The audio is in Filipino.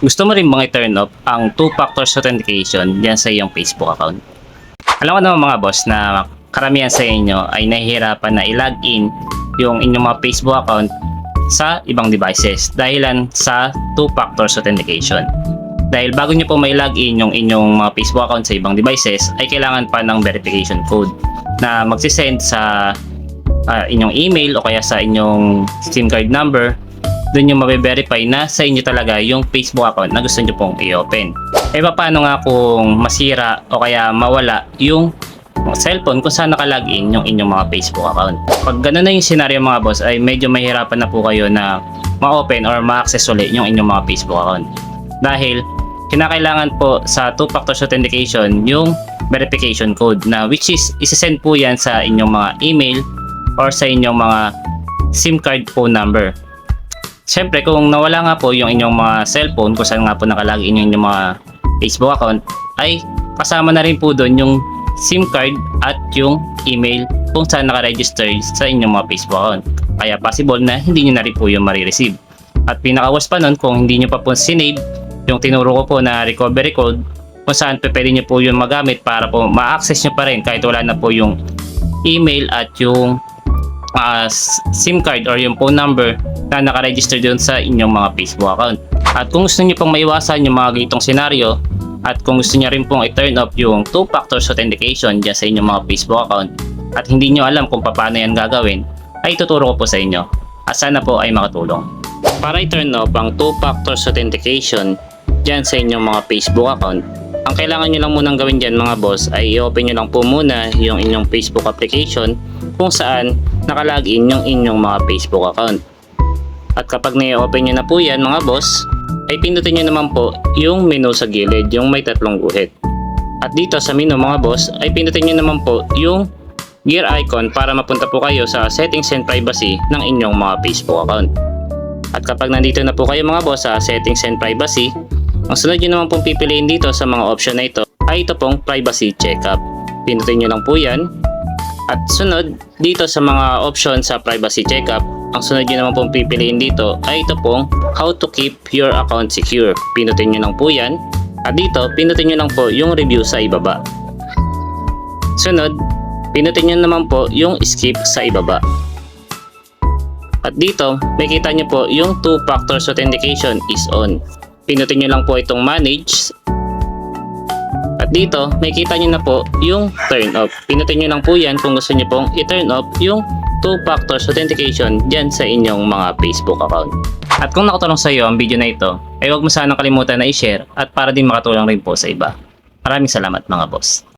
Gusto mo rin bang i-turn off ang two-factor authentication diyan sa iyong Facebook account? Alam ko naman mga boss na karamihan sa inyo ay nahihirapan na i-login yung inyong mga Facebook account sa ibang devices dahilan sa two-factor authentication. Dahil bago nyo po may login yung inyong mga Facebook account sa ibang devices ay kailangan pa ng verification code na magsisend sa ah, inyong email o kaya sa inyong SIM card number doon yung mabe-verify na sa inyo talaga yung Facebook account na gusto nyo pong i-open. E paano nga kung masira o kaya mawala yung cellphone kung saan nakalagin yung inyong mga Facebook account. Pag ganun na yung scenario mga boss ay medyo mahirapan na po kayo na ma-open or ma-access ulit yung inyong mga Facebook account. Dahil kinakailangan po sa two-factor authentication yung verification code na which is isesend po yan sa inyong mga email or sa inyong mga SIM card phone number. Siyempre, kung nawala nga po yung inyong mga cellphone, kung saan nga po nakalagin yung inyong mga Facebook account, ay kasama na rin po doon yung SIM card at yung email kung saan nakaregister sa inyong mga Facebook account. Kaya possible na hindi nyo na rin po yung marireceive. At pinaka-worst pa nun, kung hindi nyo pa po sinave yung tinuro ko po na recovery code, kung saan pwede nyo po yung magamit para po ma-access nyo pa rin kahit wala na po yung email at yung uh, SIM card or yung phone number na nakaregister doon sa inyong mga Facebook account. At kung gusto niyo pong maiwasan yung mga ganitong senaryo at kung gusto niyo rin pong i-turn off yung two-factor authentication dyan sa inyong mga Facebook account at hindi niyo alam kung paano yan gagawin, ay tuturo ko po sa inyo. At sana po ay makatulong. Para i-turn off ang two-factor authentication dyan sa inyong mga Facebook account, ang kailangan nyo lang munang gawin dyan mga boss ay i-open nyo lang po muna yung inyong Facebook application kung saan nakalagin yung inyong mga Facebook account. At kapag na-open nyo na po yan mga boss, ay pindutin nyo naman po yung menu sa gilid, yung may tatlong guhit. At dito sa menu mga boss, ay pindutin nyo naman po yung gear icon para mapunta po kayo sa settings and privacy ng inyong mga Facebook account. At kapag nandito na po kayo mga boss sa settings and privacy, ang sunod nyo naman pong pipiliin dito sa mga option na ito ay ito pong privacy checkup. Pindutin nyo lang po yan. At sunod, dito sa mga option sa privacy checkup, ang sunod nyo naman pong pipiliin dito ay ito pong how to keep your account secure. Pindutin nyo lang po yan. At dito, pindutin nyo lang po yung review sa ibaba. Sunod, pindutin nyo naman po yung skip sa ibaba. At dito, makita nyo po yung two-factor authentication is on. Pinutin nyo lang po itong manage. At dito, makita nyo na po yung turn off. Pinutin nyo lang po yan kung gusto nyo pong i-turn off yung two-factor authentication dyan sa inyong mga Facebook account. At kung nakatulong sa iyo ang video na ito, ay huwag mo sanang kalimutan na i-share at para din makatulong rin po sa iba. Maraming salamat mga boss.